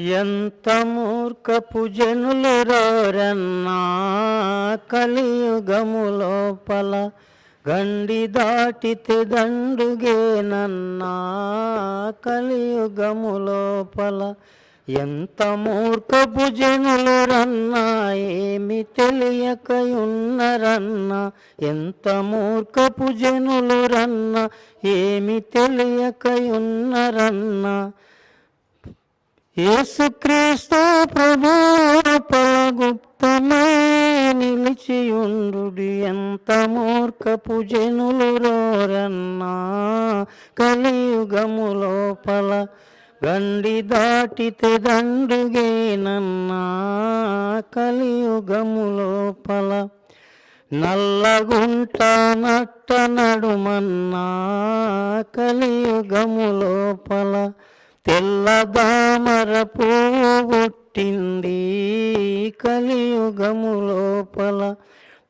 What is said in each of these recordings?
ఎంత మూర్ఖపు జనులు రోరన్నా కలియుగము లోపల గండి దాటితే దండుగేనన్నా కలియుగము లోపల ఎంత మూర్ఖపు జనులు రన్నా ఏమి తెలియకయున్నరన్నా ఎంత మూర్ఖపు జనులు రన్నా ఏమి తెలియకయున్నరన్నా యేసుక్రీస్తు ప్రభు గుప్తమే నిలిచియుండు ఎంత మూర్ఖపు జనులు రోరన్నా. కలియుగములోపల గండి దాటితే దండుగేనన్నా. కలియుగములోపల నల్లగుంట నట్ట నడుమన్నా కలియుగములోపల లోపల తెల్లదామర పువ్వు పుట్టింది కలియుగము లోపల.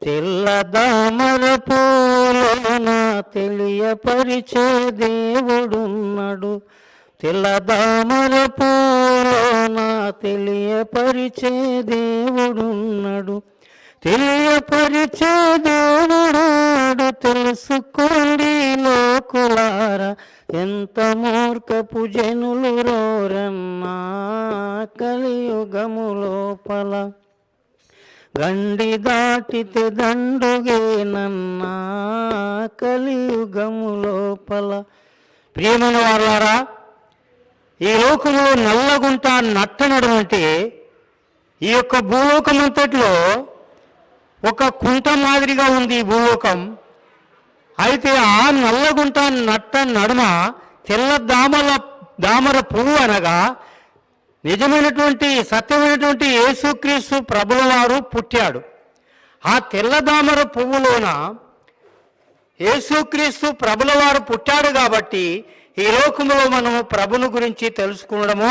తెల్లదామర పూలన తెలియపరిచే దేవుడున్నాడు. తెల్లదామర పూలన తెలియపరిచే దేవుడున్నాడు. తెలియపరిచే దేవుడు లోపల గండి దాటితే దండుగేనన్నా కలియుగము లోపల. ప్రియమైన వారులారా ఈ లోకంలో నల్లగుంట నట్టనడం అంటే ఈ యొక్క భూలోకం అంతట్లో ఒక కుంట మాదిరిగా ఉంది ఈ భూలోకం. అయితే ఆ నల్లగుంట నట్ట నడుమ తెల్ల దామల దామర పువ్వు అనగా నిజమైనటువంటి సత్యమైనటువంటి యేసుక్రీస్తు ప్రభుల వారు పుట్టాడు. ఆ తెల్లదామర పువ్వులోన యేసుక్రీస్తు ప్రభుల వారు పుట్టాడు కాబట్టి ఈ లోకంలో మనము ప్రభుని గురించి తెలుసుకోవడము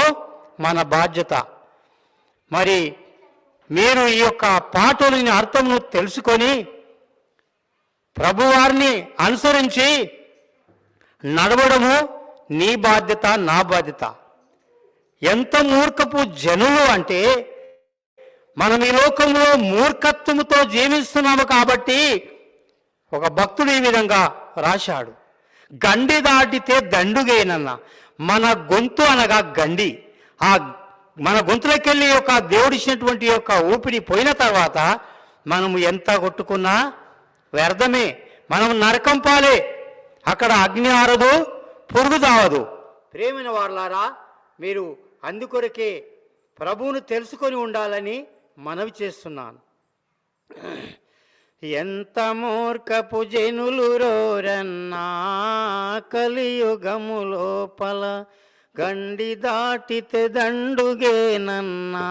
మన బాధ్యత. మరి మీరు ఈ యొక్క పాటలోని అర్థమును తెలుసుకొని ప్రభువారిని అనుసరించి నడవడము నీ బాధ్యత నా బాధ్యత. ఎంత మూర్ఖపు జనులు అంటే మనం ఈ లోకంలో మూర్ఖత్వముతో జీవిస్తున్నాము కాబట్టి ఒక భక్తుడు ఈ విధంగా రాశాడు. గండి దాటితే దండుగేనన్న మన గొంతు అనగా గండి. ఆ మన గొంతులోకెళ్ళి యొక్క దేవుడిచ్చినటువంటి యొక్క ఊపిరి పోయిన తర్వాత మనము ఎంత కొట్టుకున్నా వ్యర్థమే. మనం నరకం పాలే. అక్కడ అగ్ని ఆరదు పురుగు తావదు ప్రేమైన వాళ్ళారా మీరు అందుకొరకే ప్రభువును తెలుసుకొని ఉండాలని మనవి చేస్తున్నాను. ఎంత మూర్ఖపు జనులు రోరన్నా కలియుగము లోపల గండి దాటితే దండుగేనన్నా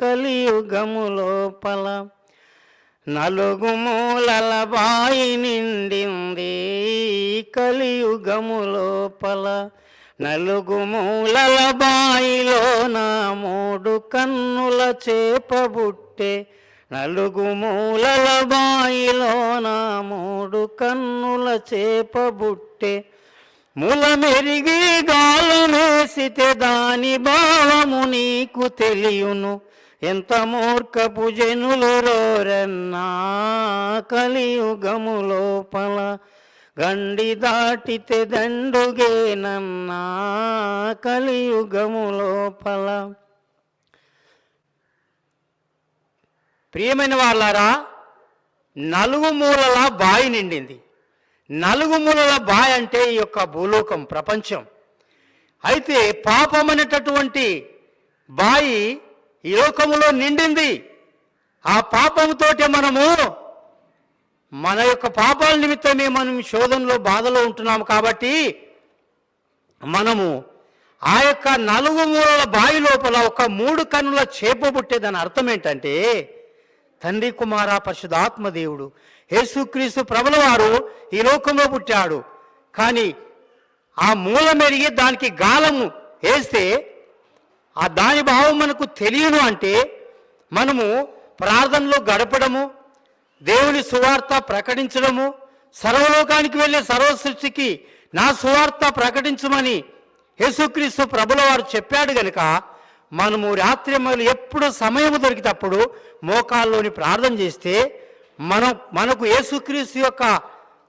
కలియుగము లోపల నలుగు మూలల బాయి నిండింది కలియుగము లోపల నలుగు మూలల బాయిలో నా మూడు కన్నుల చేపబుట్టే నలుగు మూలల బాయిలో నా మూడు కన్నుల చేపబుట్టే మూల మెరిగి గాలమేసితే దాని భావము నీకు తెలియును. ఎంత మూర్ఖపు జనులు రోరన్నా కలియుగము లోపల గండి దాటితే దండుగేనన్నా కలియుగము లోపల. ప్రియమైన వాళ్ళారా నలుగు మూలల బాయి నిండింది. నలుగు మూలల బాయి అంటే ఈ యొక్క భూలోకం ప్రపంచం. అయితే పాపం అనేటటువంటి బాయి ఈ లోకములో నిండింది. ఆ పాపముతోటే మనము మన యొక్క పాపాల నిమిత్తమే మనం శోధనలో బాధలో ఉంటున్నాము కాబట్టి మనము ఆ యొక్క నలుగు మూలల బావి లోపల ఒక మూడు కన్నుల చేప పుట్టేదని అర్థం ఏంటంటే తండ్రి కుమార పరిశుధాత్మ దేవుడు. యేసుక్రీస్తు ప్రభుల వారు ఈ లోకంలో పుట్టాడు. కానీ ఆ మూల మెరిగి దానికి గాలము వేస్తే ఆ దాని భావం మనకు తెలియను అంటే మనము ప్రార్థనలో గడపడము దేవుని సువార్త ప్రకటించడము సర్వలోకానికి వెళ్ళే సర్వ సృష్టికి నా సువార్త ప్రకటించమని యేసుక్రీస్తు ప్రభుల వారు చెప్పాడు గనుక మనము రాత్రి మొదలు ఎప్పుడు సమయం దొరికినప్పుడు మోకాల్లోని ప్రార్థన చేస్తే మనం మనకు యేసుక్రీస్తు యొక్క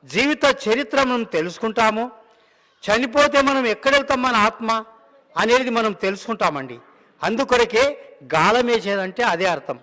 జీవిత చరిత్ర మనం తెలుసుకుంటాము. చనిపోతే మనం ఎక్కడెళ్తాం మన ఆత్మ అనేది మనం తెలుసుకుంటామండి. అందుకొరకే గాలం వేసేదంటే అదే అర్థం.